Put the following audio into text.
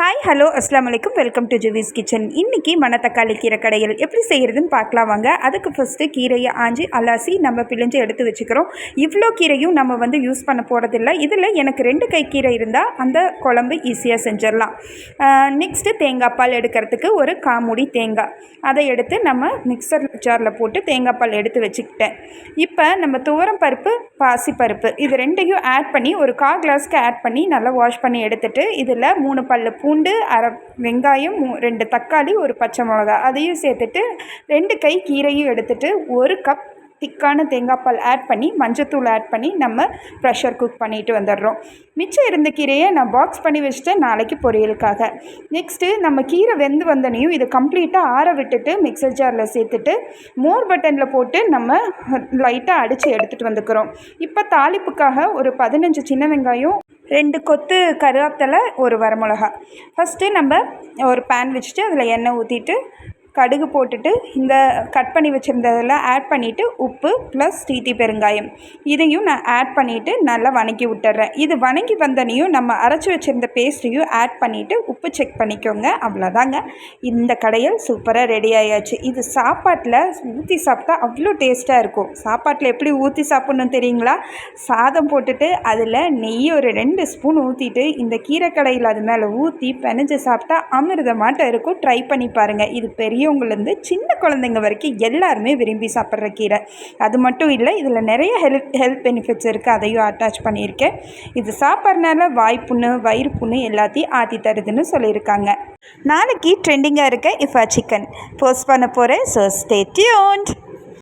Hi hello அஸ்லாம் வலைக்கம் welcome to ஜுவிஸ் kitchen இன்றைக்கி மணத்தக்காளி கீரை கடையில் எப்படி செய்கிறதுன்னு பார்க்கலாம் வாங்க. அதுக்கு ஃபஸ்ட்டு கீரையை ஆஞ்சி அலாசி நம்ம பிழிஞ்சு எடுத்து வச்சுக்கிறோம். இவ்வளோ கீரையும் நம்ம வந்து யூஸ் பண்ண போகிறதில்ல இதில் எனக்கு ரெண்டு கை கீரை இருந்தால் அந்த குழம்பு ஈஸியாக செஞ்சிடலாம். நெக்ஸ்ட்டு தேங்காய் பால் எடுக்கிறதுக்கு ஒரு காமுடி தேங்காய். அதை எடுத்து நம்ம மிக்சர் ஜாரில் போட்டு தேங்காய் பால் எடுத்து வச்சுக்கிட்டேன். இப்போ நம்ம துவரம் பருப்பு பாசி பருப்பு இது ரெண்டையும் ஆட் பண்ணி ஒரு கா கிளாஸ்க்கு ஆட் பண்ணி நல்லா வாஷ் பண்ணி எடுத்துகிட்டு இதில் மூணு பல்லு பூ பூண்டு அரை வெங்காயம் ரெண்டு தக்காளி ஒரு பச்சை மிளகா. அதையும் சேர்த்துட்டு ரெண்டு கை கீரையும் எடுத்துகிட்டு ஒரு கப் திக்கான தேங்காய்பால் ஆட் பண்ணி மஞ்சத்தூள் ஆட் பண்ணி நம்ம ப்ரெஷர் குக் பண்ணிட்டு வந்துடுறோம். மிச்சம் இருந்த கீரையை நான் பாக்ஸ் பண்ணி வச்சுட்டேன் நாளைக்கு பொரியலுக்காக. நெக்ஸ்ட்டு நம்ம கீரை வெந்து வந்தனையும் இதை கம்ப்ளீட்டாக ஆற விட்டுட்டு மிக்சர் ஜாரில் சேர்த்துட்டு மோர் பட்டனில் போட்டு நம்ம லைட்டாக அடித்து எடுத்துகிட்டு வந்துக்கிறோம். இப்போ தாளிப்புக்காக ஒரு பதினஞ்சு சின்ன வெங்காயம் ரெண்டு கொத்து கருவேப்பிலை ஒரு வரமிளகா ஃபஸ்ட்டு நம்ம ஒரு பேன் வச்சுட்டு அதில் எண்ணெய் ஊற்றிட்டு கடுகு போட்டுட்டு இந்த கட் பண்ணி வச்சுருந்ததில் ஆட் பண்ணிவிட்டு உப்பு ப்ளஸ் டீட்டி பெருங்காயம். இதையும் நான் ஆட் பண்ணிவிட்டு நல்லா வணக்கி விட்டுறேன். இது வணங்கி வந்தனையும் நம்ம அரைச்சி வச்சுருந்த பேஸ்ட்டையும் ஆட் பண்ணிவிட்டு உப்பு செக் பண்ணிக்கோங்க. அவ்வளோதாங்க இந்த கடையில் சூப்பராக ரெடி ஆயாச்சு. இது சாப்பாட்டில் ஊற்றி சாப்பிட்டா அவ்வளோ டேஸ்ட்டாக இருக்கும். சாப்பாட்டில் எப்படி ஊற்றி சாப்பிட்ணும் தெரியுங்களா? சாதம் போட்டுட்டு அதில் நெய் ஒரு ரெண்டு ஸ்பூன் ஊற்றிட்டு இந்த கீரை கடையில் அது மேலே ஊற்றி பெனஞ்சு சாப்பிட்டா அமிர்தமாட்டம் இருக்கும். ட்ரை பண்ணி பாருங்கள் இது பெரிய பெரியவங்கலேருந்து சின்ன குழந்தைங்க வரைக்கும் எல்லாருமே விரும்பி சாப்பிட்ற கீரை. அது மட்டும் இல்லை இதில் நிறைய ஹெல்த் ஹெல்த் பெனிஃபிட்ஸ் இருக்குது. அதையும் அட்டாச் பண்ணியிருக்கேன். இது சாப்பிட்றனால வாய்ப்புண்ணு வயிறு புண்ணு எல்லாத்தையும் ஆற்றி தருதுன்னு சொல்லியிருக்காங்க. நாளைக்கு ட்ரெண்டிங்காக இருக்க இஃபா சிக்கன் போஸ்ட் பண்ண போகிறேன் ஸோ ஸ்டே டியூன்ட்